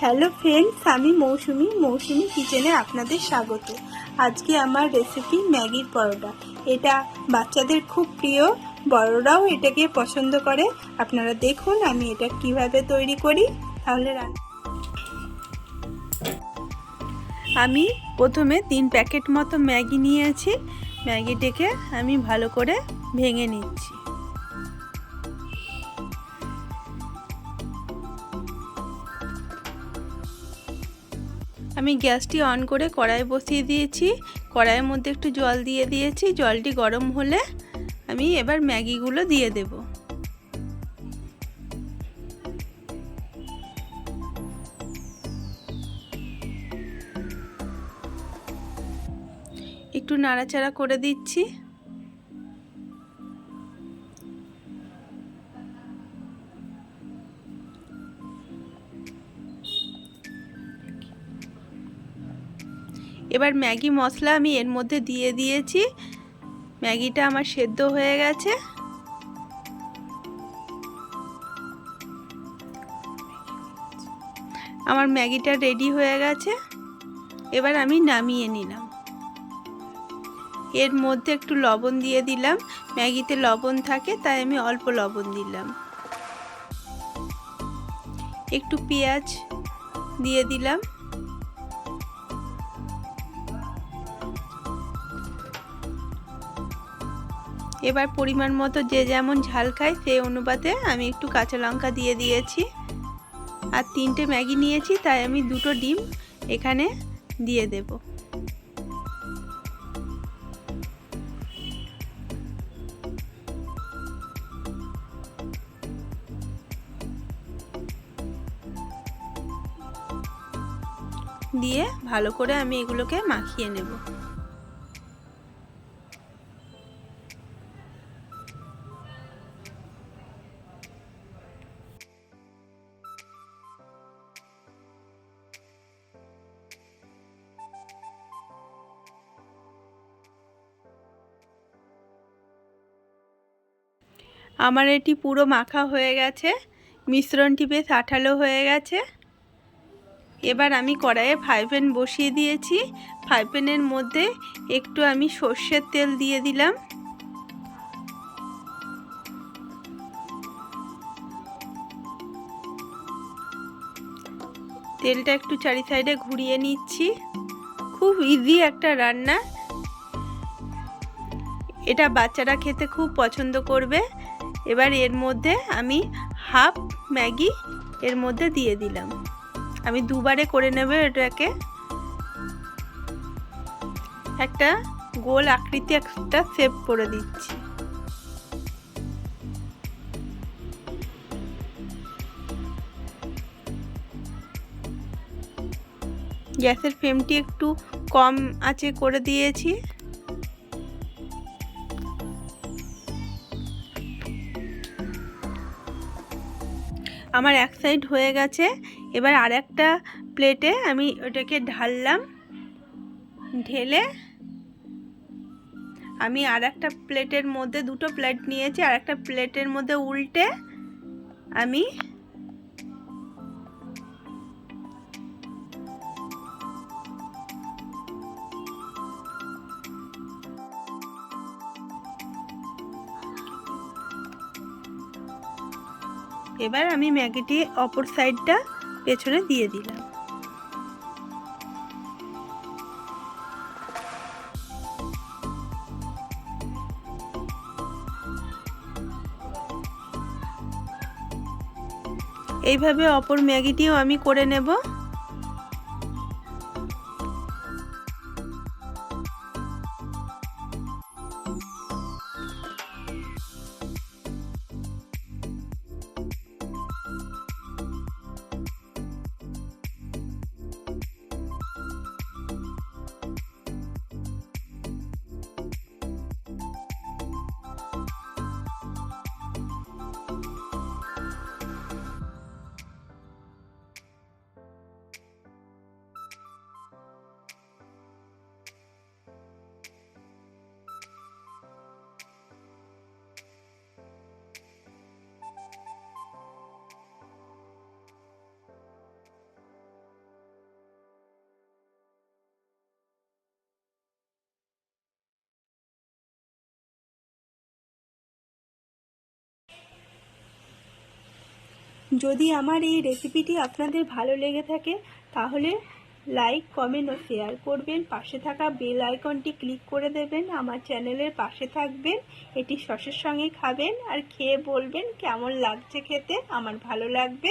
Hello friends, আমি মৌসুমি মৌসুমি কিচেনে আপনাদের স্বাগত। আজকে আমার রেসিপি ম্যাগির পরোটা। এটা বাচ্চাদের খুব প্রিয়, বড়রাও এটাকে পছন্দ করে। আপনারা দেখুন আমি এটা কীভাবে তৈরি করি। তাহলে আমি প্রথমে তিন প্যাকেট মতো ম্যাগি নিয়েছি। ম্যাগিটাকে আমি ভালো করে ভেঙে নিচ্ছি। আমি গ্যাসটি অন করে কড়াই বসিয়ে দিয়েছি। কড়াইয়ের মধ্যে একটু জল দিয়ে দিয়েছি। জলটি গরম হলে আমি এবার ম্যাগিগুলো দিয়ে দেব। একটু নাড়াচাড়া করে দিচ্ছি। এবার ম্যাগি মশলা আমি এর মধ্যে দিয়ে দিয়েছি। ম্যাগিটা আমার সেদ্ধ হয়ে গেছে। আমার ম্যাগিটা রেডি হয়ে গেছে। এবার আমি নামিয়ে নিলাম। এর মধ্যে একটু লবণ দিয়ে দিলাম। ম্যাগিতে লবণ থাকে, তাই আমি অল্প লবণ দিলাম। একটু পেঁয়াজ দিয়ে দিলাম। এবার পরিমাণ মতো যে যেমন ঝাল খায় সেই অনুপাতে আমি একটু কাঁচা লঙ্কা দিয়ে দিয়েছি। আর তিনটে ম্যাগি নিয়েছি, তাই আমি দুটো ডিম এখানে দিয়ে দেব। দিয়ে ভালো করে আমি এগুলোকে মাখিয়ে নেব। আমার এটি পুরো মাখা হয়ে গেছে, মিশ্রণটি বেশ আঠালো হয়ে গেছে। এবার আমি কড়াইয়ে ফ্রাই প্যান বসিয়ে দিয়েছি। ফ্রাই প্যানের মধ্যে একটু আমি সর্ষের তেল দিয়ে দিলাম। তেলটা একটু চারি সাইডে ঘুরিয়ে নিচ্ছি। খুব ইজি একটা রান্না। এটা বাচ্চারা খেতে খুব পছন্দ করবে। এবার এর মধ্যে আমি হাফ ম্যাগি এর মধ্যে দিয়ে দিলাম। আমি দুবারে করে নেব এটাকে। একটা গোল আকৃতি একটা সেভ করে দিচ্ছি। গ্যাসের ফ্লেমটি একটু কম আছে করে দিয়েছি। আমার এক সাইড হয়ে গেছে। এবার আর একটা প্লেটে আমি ওটাকে ঢাললাম। ঢেলে আমি আর একটা প্লেটের মধ্যে, দুটো প্লেট নিয়েছি আর একটা প্লেটের মধ্যে উল্টে আমি এবার আমি ম্যাগিটি অপর সাইডটা পেছনে দিয়ে দিলাম। এইভাবে অপর ম্যাগিটিও আমি করে নেব। যদি আমার এই রেসিপিটি আপনাদের ভালো লেগে থাকে, তাহলে লাইক কমেন্ট ও শেয়ার করবেন। পাশে থাকা বেল আইকনটি ক্লিক করে দেবেন। আমার চ্যানেলের পাশে থাকবেন। এটি সসের সঙ্গে খাবেন আর খেয়ে বলবেন কেমন লাগছে খেতে। আমার ভালো লাগবে।